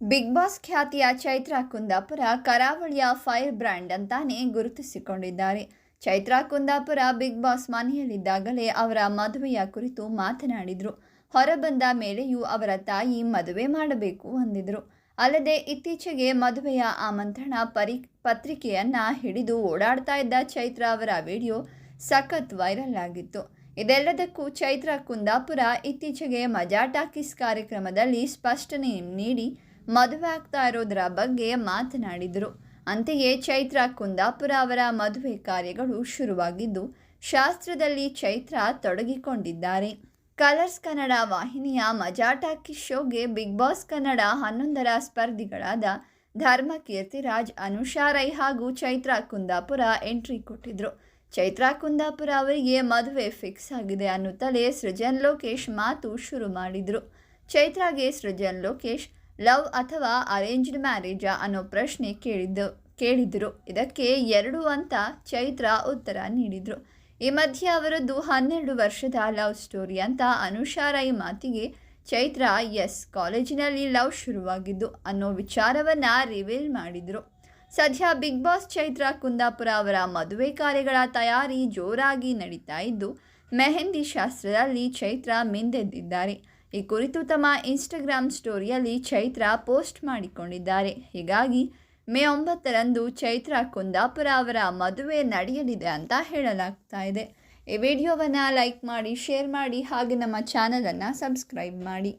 Big boss ಖ್ಯಾತಿಯ ಚೈತ್ರಾ ಕುಂದಾಪುರ ಕರಾವಳಿಯ fire brand ಅಂತಾನೆ ಗುರುತಿಸಿಕೊಂಡಿದ್ದಾರೆ. ಚೈತ್ರಾ ಕುಂದಾಪುರ ಬಿಗ್ ಬಾಸ್ ಮನೆಯಲ್ಲಿದ್ದಾಗಲೇ ಅವರ ಮದುವೆಯ ಕುರಿತು ಮಾತನಾಡಿದರು. ಹೊರಬಂದ ಮೇಲೆಯೂ ಅವರ ತಾಯಿ ಮದುವೆ ಮಾಡಬೇಕು ಅಂದಿದ್ರು. ಅಲ್ಲದೆ ಇತ್ತೀಚೆಗೆ ಮದುವೆಯ ಆಮಂತ್ರಣ ಪರಿ, ಪತ್ರಿಕೆಯನ್ನು ಹಿಡಿದು ಓಡಾಡ್ತಾ ಇದ್ದ ಚೈತ್ರ ಅವರ ವಿಡಿಯೋ ಸಖತ್ ವೈರಲ್ ಆಗಿತ್ತು. ಇದೆಲ್ಲದಕ್ಕೂ ಚೈತ್ರಾ ಕುಂದಾಪುರ ಇತ್ತೀಚೆಗೆ ಮಜಾ ಟಾಕೀಸ್ ಕಾರ್ಯಕ್ರಮದಲ್ಲಿ ಸ್ಪಷ್ಟನೆ ನೀಡಿ ಮದುವೆ ಆಗ್ತಾ ಇರೋದರ ಬಗ್ಗೆ ಮಾತನಾಡಿದರು. ಅಂತೆಯೇ ಚೈತ್ರ ಕುಂದಾಪುರ ಅವರ ಮದುವೆ ಕಾರ್ಯಗಳು ಶುರುವಾಗಿದ್ದು, ಶಾಸ್ತ್ರದಲ್ಲಿ ಚೈತ್ರ ತೊಡಗಿಕೊಂಡಿದ್ದಾರೆ. ಕಲರ್ಸ್ ಕನ್ನಡ ವಾಹಿನಿಯ ಮಜಾಟಾಕಿ ಶೋಗೆ ಬಿಗ್ ಬಾಸ್ ಕನ್ನಡ ಹನ್ನೊಂದರ ಸ್ಪರ್ಧಿಗಳಾದ ಧರ್ಮ ಕೀರ್ತಿರಾಜ್ ಅನುಷಾ ರೈ ಹಾಗೂ ಚೈತ್ರ ಕುಂದಾಪುರ ಎಂಟ್ರಿ ಕೊಟ್ಟಿದ್ರು. ಚೈತ್ರ ಕುಂದಾಪುರ ಅವರಿಗೆ ಮದುವೆ ಫಿಕ್ಸ್ ಆಗಿದೆ ಅನ್ನುತ್ತಲೇ ಸೃಜನ್ ಲೋಕೇಶ್ ಮಾತು ಶುರು ಮಾಡಿದರು. ಚೈತ್ರಾಗೆ ಸೃಜನ್ ಲೋಕೇಶ್ ಲವ್ ಅಥವಾ ಅರೇಂಜ್ಡ್ ಮ್ಯಾರೇಜಾ ಅನ್ನೋ ಪ್ರಶ್ನೆ ಕೇಳಿದ್ದು, ಕೇಳಿದ್ರು. ಇದಕ್ಕೆ ಎರಡು ಅಂತ ಚೈತ್ರ ಉತ್ತರ ನೀಡಿದರು. ಈ ಮಧ್ಯೆ ಅವರದ್ದು ಹನ್ನೆರಡು ವರ್ಷದ ಲವ್ ಸ್ಟೋರಿ ಅಂತ ಅನುಷಾರ ಈ ಮಾತಿಗೆ ಚೈತ್ರ ಎಸ್ ಕಾಲೇಜಿನಲ್ಲಿ ಲವ್ ಶುರುವಾಗಿದ್ದು ಅನ್ನೋ ವಿಚಾರವನ್ನು ರಿವೀಲ್ ಮಾಡಿದರು. ಸದ್ಯ ಬಿಗ್ ಬಾಸ್ ಚೈತ್ರ ಕುಂದಾಪುರ ಅವರ ಮದುವೆ ಕಾರ್ಯಗಳ ತಯಾರಿ ಜೋರಾಗಿ ನಡೀತಾ ಇದ್ದು, ಮೆಹಂದಿ ಶಾಸ್ತ್ರದಲ್ಲಿ ಚೈತ್ರ ಮಿಂದೆದ್ದಿದ್ದಾರೆ. ಈ ಕುರಿತು ತಮ್ಮ ಇನ್ಸ್ಟಾಗ್ರಾಮ್ ಸ್ಟೋರಿಯಲ್ಲಿ ಚೈತ್ರ ಪೋಸ್ಟ್ ಮಾಡಿಕೊಂಡಿದ್ದಾರೆ. ಹೀಗಾಗಿ ಮೇ ಒಂಬತ್ತರಂದು ಚೈತ್ರ ಕುಂದಾಪುರ ಅವರ ಮದುವೆ ನಡೆಯಲಿದೆ ಅಂತ ಹೇಳಲಾಗ್ತಾ ಇದೆ. ಈ ವಿಡಿಯೋವನ್ನು ಲೈಕ್ ಮಾಡಿ ಶೇರ್ ಮಾಡಿ, ಹಾಗೆ ನಮ್ಮ ಚಾನಲನ್ನು ಸಬ್ಸ್ಕ್ರೈಬ್ ಮಾಡಿ.